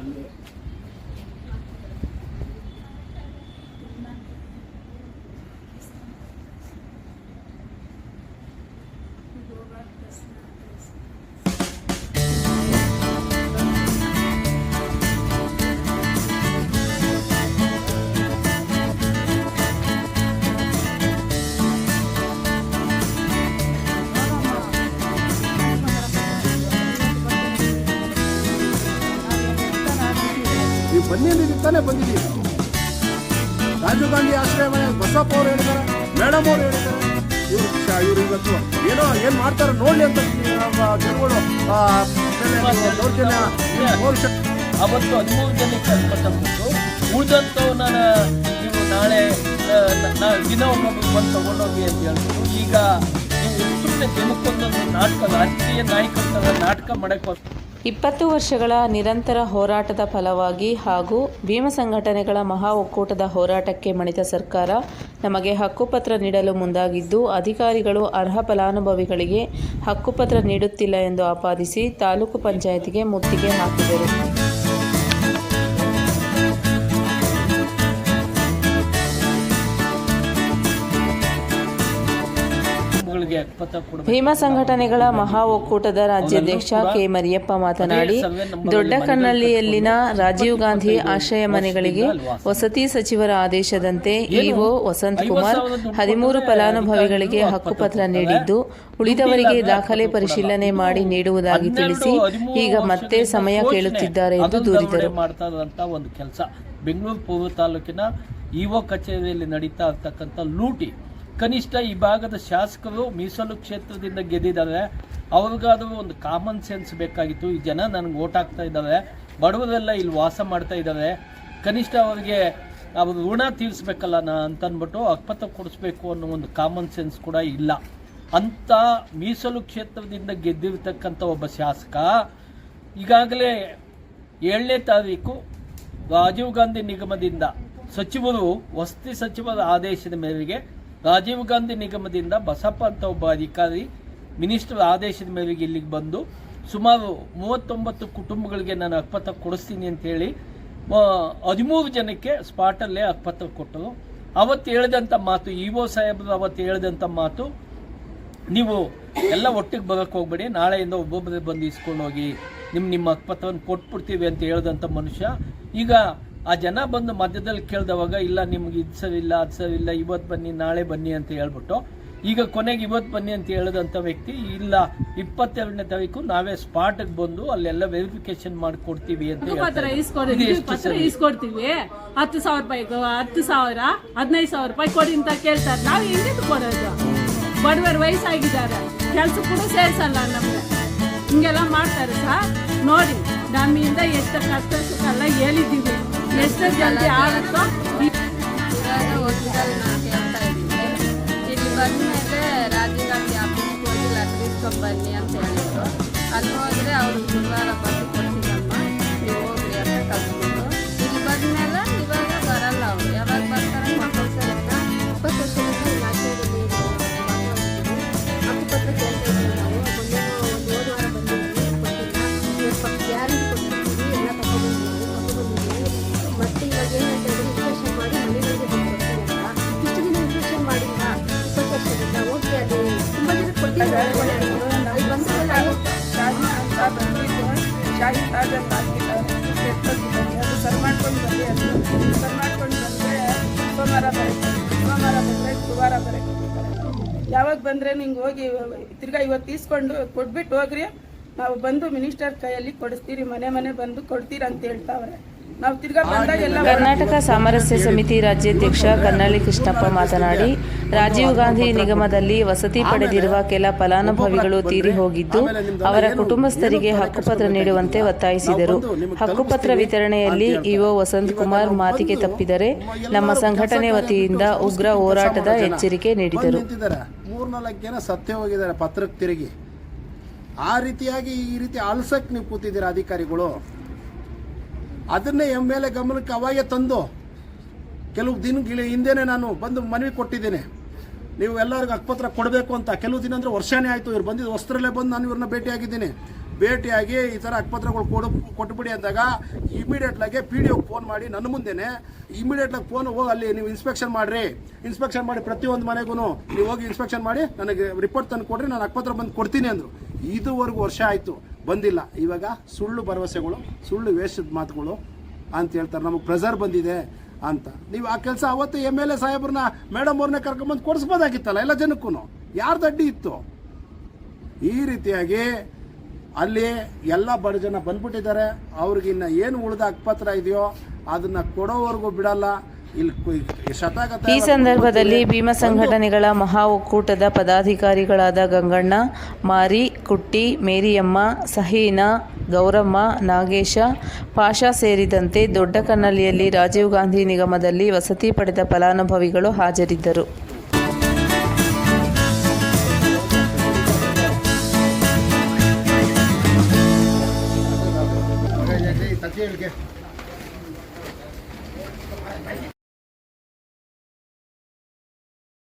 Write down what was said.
ಅಲ್ಲಿ ನೀವು ಬನ್ನಿ ಅಂದಿದ್ದಕ್ಕೆ ತಾನೇ ಬಂದಿದ್ದೀವಿ ರಾಜೀವ್ ಗಾಂಧಿ ಆಶ್ರಯ ಮನೆ ಬಸಪ್ಪ ಅವ್ರು ಹೇಳಿದ್ದಾರೆ ಮೇಡಮ್ ಅವ್ರು ಹೇಳಿದ್ದಾರೆ. ಇವರು ಇವರು ಇವತ್ತು ಏನೋ ಏನು ಮಾಡ್ತಾರೆ ನೋಡಿ ಅಂತ ನಮ್ಮ ಜನಗಳು ದೌರ್ಜನ್ಯ ಅವತ್ತು ಹದಿಮೂರು ಜನಕ್ಕೆ ಅಲ್ಪಟ್ಟು ನಾನು ನೀವು ನಾಳೆ ದಿನ ಒಬ್ಬೊಬ್ರು ಬಂದು ತಗೊಂಡೋಗಿ ಅಂತ ಹೇಳ್ಬೋದು. ಈಗ ನೀವು ಸುಮ್ಮನೆ ಜನಕ್ಕೊಂದೊಂದು ನಾಟಕ ರಾಜಕೀಯ ನಾಯಕ ಥರ ನಾಟಕ ಮಾಡಕ್ಕೆ ಇಪ್ಪತ್ತು ವರ್ಷಗಳ ನಿರಂತರ ಹೋರಾಟದ ಫಲವಾಗಿ ಹಾಗೂ ಭೀಮ ಸಂಘಟನೆಗಳ ಮಹಾ ಒಕ್ಕೂಟದ ಹೋರಾಟಕ್ಕೆ ಮಣಿತ ಸರ್ಕಾರ ನಮಗೆ ಹಕ್ಕುಪತ್ರ ನೀಡಲು ಮುಂದಾಗಿದ್ದು, ಅಧಿಕಾರಿಗಳು ಅರ್ಹ ಫಲಾನುಭವಿಗಳಿಗೆ ಹಕ್ಕುಪತ್ರ ನೀಡುತ್ತಿಲ್ಲ ಎಂದು ಆಪಾದಿಸಿ ತಾಲೂಕು ಪಂಚಾಯತಿಗೆ ಮುತ್ತಿಗೆ ಹಾಕಿದರು. ಭೀಮ ಸಂಘಟನೆಗಳ ಮಹಾ ಒಕ್ಕೂಟದ ರಾಜ್ಯಾಧ್ಯಕ್ಷ ಕೆ ಮರಿಯಪ್ಪ ಮಾತನಾಡಿ ದೊಡ್ಡ ಕನ್ನಳ್ಳಿಯಲ್ಲಿನ ರಾಜೀವ್ ಗಾಂಧಿ ಆಶ್ರಯ ಮನೆಗಳಿಗೆ ವಸತಿ ಸಚಿವರ ಆದೇಶದಂತೆ ಇಒ ವಸಂತ್ ಕುಮಾರ್ ಹದಿಮೂರು ಫಲಾನುಭವಿಗಳಿಗೆ ಹಕ್ಕುಪತ್ರ ನೀಡಿದ್ದು. ಉಳಿದವರಿಗೆ ದಾಖಲೆ ಪರಿಶೀಲನೆ ಮಾಡಿ ನೀಡುವುದಾಗಿ ತಿಳಿಸಿ ಈಗ ಮತ್ತೆ ಸಮಯ ಕೇಳುತ್ತಿದ್ದಾರೆ ಎಂದು ದೂರಿದರು. ಬೆಂಗಳೂರು ಪೂರ್ವ ತಾಲೂಕಿನ ಇಒ ಕಚೇರಿಯಲ್ಲಿ ನಡೀತಾ ಇರ್ತಕ್ಕಂಥ ಲೂಟಿ ಕನಿಷ್ಠ ಈ ಭಾಗದ ಶಾಸಕರು ಮೀಸಲು ಕ್ಷೇತ್ರದಿಂದ ಗೆದ್ದಿದ್ದಾರೆ. ಅವ್ರಿಗಾದ್ರೂ ಒಂದು ಕಾಮನ್ ಸೆನ್ಸ್ ಬೇಕಾಗಿತ್ತು. ಈ ಜನ ನನಗೆ ಓಟ್ ಹಾಕ್ತಾ ಇದ್ದಾರೆ. ಬಡವರೆಲ್ಲ ಇಲ್ಲಿ ವಾಸ ಮಾಡ್ತಾ ಇದ್ದಾರೆ. ಕನಿಷ್ಠ ಅವರಿಗೆ ಅವ್ರ ಋಣ ತೀರಿಸ್ಬೇಕಲ್ಲ ನಾ ಅಂತ ಅಂದ್ಬಿಟ್ಟು ಅಕ್ಪತ್ರ ಕೊಡಿಸ್ಬೇಕು ಅನ್ನೋ ಒಂದು ಕಾಮನ್ ಸೆನ್ಸ್ ಕೂಡ ಇಲ್ಲ. ಅಂಥ ಮೀಸಲು ಕ್ಷೇತ್ರದಿಂದ ಗೆದ್ದಿರ್ತಕ್ಕಂಥ ಒಬ್ಬ ಶಾಸಕ, ಈಗಾಗಲೇ ಏಳನೇ ತಾರೀಕು ರಾಜೀವ್ ಗಾಂಧಿ ನಿಗಮದಿಂದ ಸಚಿವರು, ವಸತಿ ಸಚಿವರ ಆದೇಶದ ಮೇರೆಗೆ ರಾಜೀವ್ ಗಾಂಧಿ ನಿಗಮದಿಂದ ಬಸಪ್ಪ ಅಂತ ಒಬ್ಬ ಅಧಿಕಾರಿ ಮಿನಿಸ್ಟರ್ ಆದೇಶದ ಮೇರೆಗೆ ಇಲ್ಲಿಗೆ ಬಂದು ಸುಮಾರು ಮೂವತ್ತೊಂಬತ್ತು ಕುಟುಂಬಗಳಿಗೆ ನಾನು ಅಕ್ಪತ್ರ ಕೊಡಿಸ್ತೀನಿ ಅಂತೇಳಿ ಹದಿಮೂರು ಜನಕ್ಕೆ ಸ್ಪಾಟಲ್ಲೇ ಅಕ್ಪತ್ರ ಕೊಟ್ಟರು. ಅವತ್ತು ಹೇಳಿದಂಥ ಮಾತು ಇ ಒ ಸಾಹೇಬರು ಅವತ್ತು ಹೇಳಿದಂಥ ಮಾತು, ನೀವು ಎಲ್ಲ ಒಟ್ಟಿಗೆ ಬರೋಕ್ಕೆ ಹೋಗ್ಬೇಡಿ, ನಾಳೆಯಿಂದ ಒಬ್ಬೊಬ್ಬರೇ ಬಂದು ಇಸ್ಕೊಂಡು ಹೋಗಿ ನಿಮ್ಮ ನಿಮ್ಮ ಅಕ್ಪತ್ರವನ್ನು ಕೊಟ್ಬಿಡ್ತೀವಿ ಅಂತ ಹೇಳಿದಂಥ ಮನುಷ್ಯ. ಈಗ ಆ ಜನ ಬಂದು ಮಧ್ಯದಲ್ಲಿ ಕೇಳಿದವಾಗ ಇಲ್ಲ ನಿಮ್ಗೆ ಇದು ಇಲ್ಲ ಅದು ಇಲ್ಲ ಇವತ್ತು ಬನ್ನಿ ನಾಳೆ ಬನ್ನಿ ಅಂತ ಹೇಳ್ಬಿಟ್ಟು ಈಗ ಕೊನೆಗೆ ಇವತ್ತು ಬನ್ನಿ ಅಂತ ಹೇಳಿದಂಥ ವ್ಯಕ್ತಿ ಇಲ್ಲ ಇಪ್ಪತ್ತೆರಡನೇ ತಾರೀಕು ನಾವೇ ಸ್ಪಾಟ್ಗೆ ಬಂದು ಅಲ್ಲೆಲ್ಲ ವೆರಿಫಿಕೇಶನ್ ಮಾಡಿಕೊಡ್ತೀವಿ ಅಂತ? ಇಸ್ಕೊಡ್ತೀವಿ ಹತ್ತು ಸಾವಿರ ರೂಪಾಯಿ ಹತ್ತು ಸಾವಿರ ಹದಿನೈದು ಸಾವಿರ ರೂಪಾಯಿ ಕೊಡಿ ಅಂತ ಕೇಳ್ತಾರೆ. ನಾವು ಹಿಂದೆ ಕೊಡೋದು. ಬಡವರು ವಯಸ್ಸಾಗಿದ್ದಾರೆ. ಕೆಲಸ ಕೂಡ ಸೇರಿಸಲ್ಲ ನಮಗೆ. ಹಿಂಗೆಲ್ಲ ಮಾಡ್ತಾರೆ ಸರ್. ನೋಡಿ ನಮ್ಮಿಂದ ಎಷ್ಟು ಕಷ್ಟ ಸುಖ ಎಲ್ಲ ಹೇಳಿದ್ದೀವಿ. ಎಷ್ಟು ಜಲ್ದಿ ಆಗುತ್ತೋ? ಇಲ್ಲಿ ಬಂದಮೇಲೆ ರಾಜೀವ್ ಗಾಂಧಿ ಆಫೀಸ್ಗೆ ಹೋಗಿ ಬನ್ನಿ ಅಂತ ಹೇಳಿದ್ರು. ಅಲ್ಲಿ ಹೋದ್ರೆ ಅವರು ಗುರುವಾರ ಯಾವಾಗ ಬಂದ್ರೆ ನಿಂಗೆ ಹೋಗಿ ತಿರ್ಗಾ ಇವತ್ತು ಈಸ್ಕೊಂಡು ಕೊಟ್ಬಿಟ್ಟು ಹೋಗ್ರಿ. ನಾವು ಬಂದು ಮಿನಿಸ್ಟರ್ ಕೈಯಲ್ಲಿ ಕೊಡಿಸ್ತೀರಿ, ಮನೆ ಮನೆ ಬಂದು ಕೊಡ್ತೀರ ಅಂತ ಹೇಳ್ತಾವ್ರೆ. ನಾವು ತಿರ್ಗಾ ಬಂದಾಗ ಎಲ್ಲ ಕರ್ನಾಟಕ ಸಾಮರಸ್ಯ ಸಮಿತಿ ರಾಜ್ಯಾಧ್ಯಕ್ಷ ಕನ್ನಳ್ಳಿ ಕೃಷ್ಣಪ್ಪ ಮಾತನಾಡಿ ರಾಜೀವ್ ಗಾಂಧಿ ನಿಗಮದಲ್ಲಿ ವಸತಿ ಪಡೆದಿರುವ ಕೆಲ ಫಲಾನುಭವಿಗಳು ತೀರಿ ಹೋಗಿದ್ದು ಅವರ ಕುಟುಂಬಸ್ಥರಿಗೆ ಹಕ್ಕುಪತ್ರ ನೀಡುವಂತೆ ಒತ್ತಾಯಿಸಿದರು. ಹಕ್ಕುಪತ್ರ ವಿತರಣೆಯಲ್ಲಿ ಇಒ ವಸಂತ್ ಕುಮಾರ್ ಮಾತಿಗೆ ತಪ್ಪಿದರೆ ನಮ್ಮ ಸಂಘಟನೆ ವತಿಯಿಂದ ಉಗ್ರ ಹೋರಾಟದ ಎಚ್ಚರಿಕೆ ನೀಡಿದರು. ಸತ್ತೇ ಹೋಗಿದ್ದಾರೆ ಪತ್ರಕ್ಕೆ ತಿರುಗಿ. ಆ ರೀತಿಯಾಗಿ ಈ ರೀತಿ ಅಲ್ಸಕ್ ನೀವು ಕೂತಿದ್ದೀರಾ ಅಧಿಕಾರಿಗಳು? ಅದನ್ನೇ ಎಂ ಎಲ್ ಎ ಗಮನಕ್ಕೆ ಅವಾಗೆ ತಂದು ಕೆಲವು ದಿನಗಳ ಹಿಂದೆನೇ ನಾನು ಬಂದು ಮನವಿ ಕೊಟ್ಟಿದ್ದೇನೆ. ನೀವು ಎಲ್ಲರಿಗೂ ಹಕ್ಪತ್ರ ಕೊಡಬೇಕು ಅಂತ. ಕೆಲವು ದಿನ ಅಂದರೆ ವರ್ಷನೇ ಆಯಿತು ಇವ್ರು ಬಂದಿದ್ದು. ವಸ್ತ್ರಲ್ಲೇ ಬಂದು ನಾನು ಇವ್ರನ್ನ ಭೇಟಿಯಾಗಿದ್ದೀನಿ. ಭೇಟಿಯಾಗಿ ಈ ಥರ ಹಕ್ಕುಪತ್ರಗಳು ಕೊಡು, ಕೊಟ್ಬಿಡಿ ಅಂದಾಗ ಇಮಿಡಿಯೇಟ್ಲಾಗೆ ಪಿ ಡಿ ಫೋನ್ ಮಾಡಿ ನನ್ನ ಮುಂದೆನೆ ಇಮಿಡಿಯೇಟ್ಲಾಗಿ ಫೋನ್ ಹೋಗಿ ಅಲ್ಲಿ ನೀವು ಇನ್ಸ್ಪೆಕ್ಷನ್ ಮಾಡಿರಿ. ಇನ್ಸ್ಪೆಕ್ಷನ್ ಮಾಡಿ ಪ್ರತಿಯೊಂದು ಮನೆಗೂ ನೀವು ಹೋಗಿ ಇನ್ಸ್ಪೆಕ್ಷನ್ ಮಾಡಿ ನನಗೆ ರಿಪೋರ್ಟ್ ತಂದು ಕೊಡ್ರಿ, ನಾನು ಹಕ್ಕುಪತ್ರ ಬಂದು ಕೊಡ್ತೀನಿ ಅಂದರು. ಇದುವರೆಗೂ ವರ್ಷ ಆಯಿತು, ಬಂದಿಲ್ಲ. ಇವಾಗ ಸುಳ್ಳು ಭರವಸೆಗಳು, ಸುಳ್ಳು ವೇಷದ ಮಾತುಗಳು ಅಂತ ಹೇಳ್ತಾರೆ. ನಮಗೆ ಪ್ರೆಸರ್ ಬಂದಿದೆ. ಅಂತ. ನೀವು ಆ ಕೆಲಸ ಅವತ್ತು ಎಂ ಎಲ್ ಎ ಸಾಹೇಬ್ರನ್ನ ಮೇಡಮ್ ಅವ್ರನ್ನ ಕರ್ಕೊಂಬಂದು ಕೊಡಿಸ್ಬೋದಾಗಿತ್ತಲ್ಲ ಎಲ್ಲ ಜನಕ್ಕೂ ಯಾರ್ದು ಅಡ್ಡಿ ಇತ್ತು? ಈ ರೀತಿಯಾಗಿ ಅಲ್ಲಿ ಎಲ್ಲ ಬಡ ಜನ ಬಂದ್ಬಿಟ್ಟಿದ್ದಾರೆ. ಅವ್ರಿಗಿನ್ನ ಏನು ಉಳಿದ ಅಕ್ಪತ್ರ ಇದೆಯೋ ಅದನ್ನ ಕೊಡೋವರೆಗೂ ಬಿಡಲ್ಲ. ಈ ಸಂದರ್ಭದಲ್ಲಿ ಭೀಮ ಸಂಘಟನೆಗಳ ಮಹಾ ಒಕ್ಕೂಟದ ಪದಾಧಿಕಾರಿಗಳಾದ ಗಂಗಣ್ಣ ಮಾರಿ ಕುಟ್ಟಿ ಮೇರಿಯಮ್ಮ ಸಹೀನಾ ಗೌರಮ್ಮ ನಾಗೇಶ ಪಾಷಾ ಸೇರಿದಂತೆ ದೊಡ್ಡ ಕನ್ನಲಿಯಲ್ಲಿ ರಾಜೀವ್ ಗಾಂಧಿ ನಿಗಮದಲ್ಲಿ ವಸತಿ ಪಡೆದ ಫಲಾನುಭವಿಗಳು ಹಾಜರಿದ್ದರು.